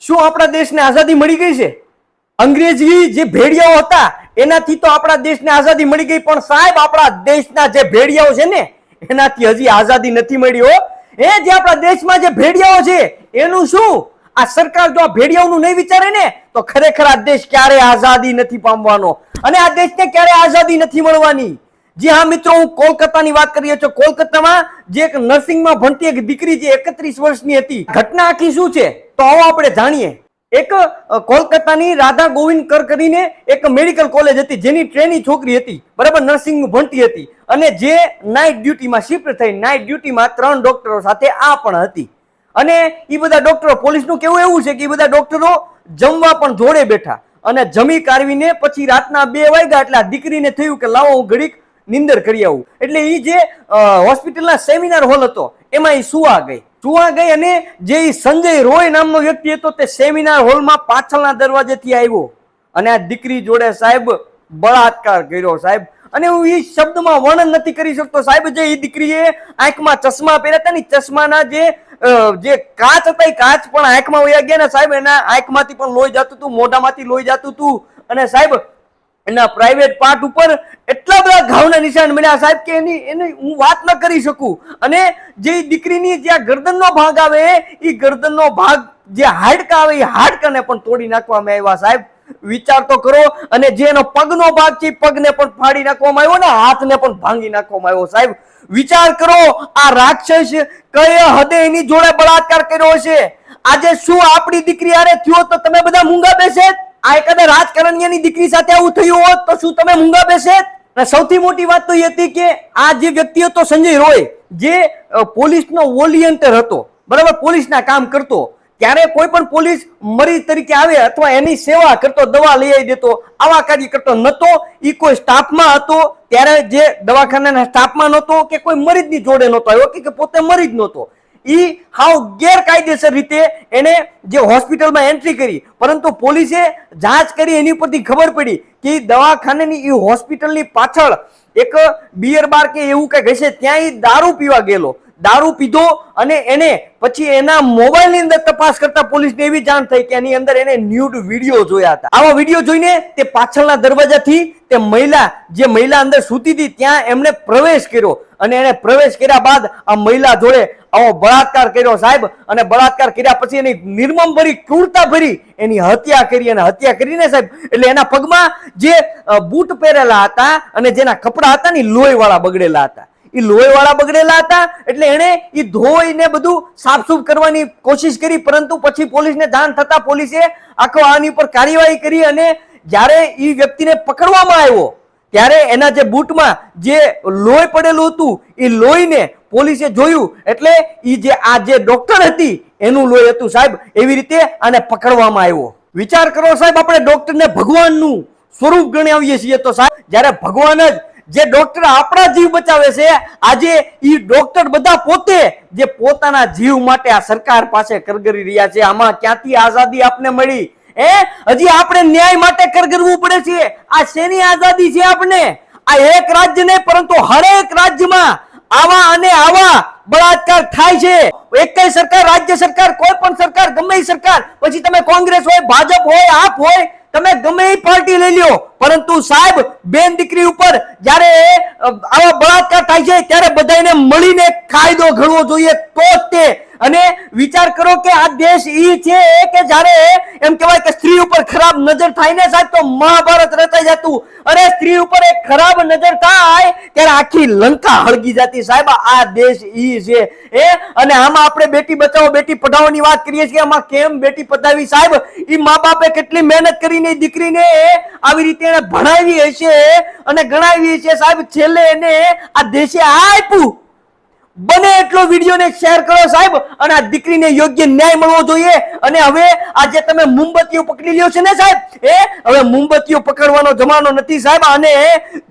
શું આપણા દેશને આઝાદી મળી ગઈ છે? અંગ્રેજી જે ભેડિયાઓ હતા, એનાથી તો આપણા દેશને આઝાદી મળી ગઈ, પણ સાહેબ, આપણા દેશના જે ભેડિયાઓ છે ને, એનાથી હજી આઝાદી નથી મળી, હો. એ જે આપણા દેશમાં જે ભેડિયાઓ છે, એનું શું? આ સરકાર જો આ ભેડિયાઓનું નહીં વિચારે ને, તો ખરેખર આ દેશ ક્યારે આઝાદી નથી પામવાનો. અને આ દેશને ક્યારે આઝાદી નથી મળવાની. જી હા, મિત્રો, હું કોલકાતાની વાત કરી રહ્યો છું. કોલકાતામાં જે એક નર્સિંગમાં ભણતી એક દીકરી જે એકત્રીસ વર્ષની હતી, ઘટના આખી શું છે? તો આવો આપણે જાણીએ. એક કોલકાતાની રાધા ગોવિંદ કર કરીને એક મેડિકલ કોલેજ હતી, જેની ટ્રેની છોકરી હતી, બરાબર નર્સિંગ ભણતી હતી. અને જે નાઇટ ડ્યુટીમાં શિફ્ટ થઈ નાઇટ ડ્યુટીમાં ત્રણ ડોક્ટરો સાથે આ પણ હતી. અને એ બધા ડોક્ટરો પોલીસનું કેવું એવું છે કે એ બધા ડોક્ટરો જમવા પણ જોડે બેઠા. અને જમી કારવીને પછી રાતના બે વાગ્યા એટલે આ દીકરીને થયું કે લાવો હું ઘડીક નિંદર કરી આવું. એટલે એ જે હોસ્પિટલના સેમિનાર હોલ હતો, એમાં એ સુવા ગઈ. સુવા ગઈ અને જે સંજય રોય નામનો વ્યક્તિ હતો તે સેમિનાર હોલમાં પાછળના દરવાજેથી આવ્યો. અને આ દીકરી જોડે સાહેબ બળાત્કાર કર્યો સાહેબ. અને હું એ શબ્દમાં વર્ણન નથી કરી શકતો. સાહેબ, જે એ દીકરીએ આંખમાં ચશ્મા પહેર્યા હતા ને ચશ્માના જે જે કાચ હતા એ કાચ પણ આંખમાં વયા ગયા ને સાહેબ, એના આંખમાંથી પણ લોહી જતું હતું, મોઢામાંથી લોહી જતું હતું. અને સાહેબ એના પ્રાઇવેટ પાર્ટ ઉપર એટલા બધા ઘાવના નિશાન મળ્યા સાહેબ, કે એની એની હું વાત ન કરી શકું. અને જે દીકરીની જ્યાં ગરદનનો ભાગ આવે, એ ગરદનનો ભાગ જે હાડકા આવે, એ હાડકાને પણ તોડી નાખવામાં આવ્યા. સાહેબ, વિચાર તો કરો. અને જે એનો પગનો ભાગ છે પગને પણ ફાડી નાખવામાં આવ્યો ને હાથને પણ ભાંગી નાખવામાં આવ્યો. સાહેબ, વિચાર કરો. આ રાક્ષસ કયા હદે એની જોડે બળાત્કાર કર્યો છે આજે શું આપણી દીકરી હારે થયો તો તમે બધા મૂંગા બેસે? આ એકાદા રાજકારણીયાની દીકરી સાથે આવું થયું હોત તો શું તમે મૂંગા બેસે અને સૌથી મોટી વાત તો એ હતી કે આ જે વ્યક્તિ હતો સંજય રોય, જે પોલીસનો વોલિયન્ટર હતો, બરાબર, પોલીસના કામ કરતો, ત્યારે કોઈ પણ પોલીસ મરીજ તરીકે આવે અથવા એની સેવા કરતો, દવા લઈ આવી દેતો, આવા કાર્ય કરતો નતો એ કોઈ સ્ટાફમાં હતો, ત્યારે જે દવાખાનાના સ્ટાફમાં નહોતો કે કોઈ મરીજની જોડે નહોતો આવ્યો કે- પોતે મરીજ નહોતો ઈ હાવ ગેરકાયદેસર રીતે એને જે હોસ્પિટલમાં એન્ટ્રી કરી, પરંતુ પોલીસે જાંચ કરી, એની ઉપરથી ખબર પડી કે દવાખાનાની એ હોસ્પિટલની પાછળ એક બિયર બાર કે એવું કંઈક હશે, ત્યાં એ દારૂ પીવા ગયેલો. દારૂ પીધો અને એને પછી એના મોબાઈલની અંદર તપાસ કરતા પોલીસને એવી જાણ થઈ કે એની અંદર એને ન્યૂડ વીડિયો જોયા હતા. આવા વીડિયો જોઈને તે પાછળના દરવાજાથી તે મહિલા, જે મહિલા અંદર સૂતી હતી, ત્યાં એમણે પ્રવેશ કર્યો અને એને પ્રવેશ કર્યા બાદ આ મહિલા જોડે આવો બળાત્કાર કર્યો સાહેબ, અને બળાત્કાર કર્યા પછી એની નિર્મમ ભરી, ક્રૂરતા ભરી એની હત્યા કરી અને હત્યા કરીને સાહેબ, એટલે એના પગમાં જે બૂટ પહેરેલા હતા અને જેના કપડા હતા ને લોહી વાળા બગડેલા હતા. એ લોહી વાળા બગડેલા હતા, એટલે એને એ ધોઈને બધું સાફસૂફ કરવાની કોશિશ કરી, પરંતુ પછી પોલીસને જાણ થતા પોલીસે આખો આની ઉપર કાર્યવાહી કરી અને જ્યારે એ વ્યક્તિને પકડવામાં આવ્યો, ત્યારે એના જે બૂટમાં જે લોહી પડેલું હતું, એ લોહીને પોલીસે જોયું એટલે એ જે આ જે ડોક્ટર હતી, એનું લોહી હતું સાહેબ, એવી રીતે આને પકડવામાં આવ્યો. વિચાર કરો સાહેબ, આપણે ડોક્ટરને ભગવાનનું સ્વરૂપ ગણાવીએ છીએ તો સાહેબ, જ્યારે ભગવાન જ જે ડોક્ટર આપણા જીવ બચાવે છે, આજે એ ડોક્ટર બધા પોતે જે પોતાના જીવ માટે આ સરકાર પાસે કરગરી રહ્યા છે, આમાં ક્યાંથી આઝાદી આપને મળી? એ હજી આપણે ન્યાય માટે કરગરવું પડે છે. આ શેની આઝાદી છે આપણે આ એક રાજ્ય નહીં, પરંતુ હરેક રાજ્યમાં આવા અને આવા બળાત્કાર થાય છે. એકય સરકાર, રાજ્ય સરકાર, કોઈ પણ સરકાર, ગમે સરકાર, પછી તમે કોંગ્રેસ હોય, ભાજપ હોય, આપ હોય, તમે ગમે પાર્ટી લઈ લ્યો. પરંતુ સાહેબ, બેન દીકરી ઉપર જ્યારે આવા બળાત્કાર થાય છે, ત્યારે બધાને મળીને કાયદો ઘડવો જોઈએ તો જ તે. અને વિચાર કરો કે આ દેશ ઈ છે કે જ્યારે એમ કહેવાય કે સ્ત્રી ઉપર ખરાબ નજર થાય ને સાહેબ, તો મહાભારત રચાઈ જતું. અને સ્ત્રી ઉપર એક ખરાબ નજર થાય ત્યારે આખી લંકા હળગી જતી. સાહેબ, આ દેશ ઈ છે. એ અને આમાં આપણે બેટી બચાવો, બેટી પઢાવોની વાત કરીએ છીએ. આમાં કેમ બેટી પઢાવી? સાહેબ, ઈ મા બાપે કેટલી મહેનત કરીને દીકરીને આવી રીતે એને ભણાવી હશે અને ગણાવી હશે. સાહેબ, છેલ્લે એને આ દેશે આપ્યું. બને એટલો વિડીયોને શેર કરો સાહેબ અને આ દીકરીને યોગ્ય ન્યાય મળવો જોઈએ. અને હવે આજે તમે મોમબત્તીઓ પકડી લ્યો છે ને સાહેબ? એ હવે મોમબત્તીઓ પકડવાનો જમાનો નથી સાહેબ. આને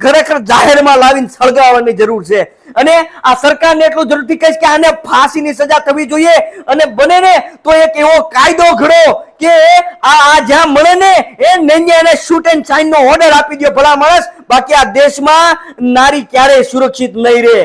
ખરેખર જાહેરમાં લાવીને સળગાવવાની જરૂર છે. અને આ સરકારને એટલું જરૂરથી કહીશ કે આને ફાંસીની સજા થવી જોઈએ. અને બને ને તો એક એવો કાયદો ઘડો કે આ આ જ્યાં મળે ને, એ નૈન્ય એને શૂટ એન્ડ સાઇન નો ઓર્ડર આપી દો ભલા માણસ. બાકી આ દેશમાં નારી ક્યારેય સુરક્ષિત નહીં રહે.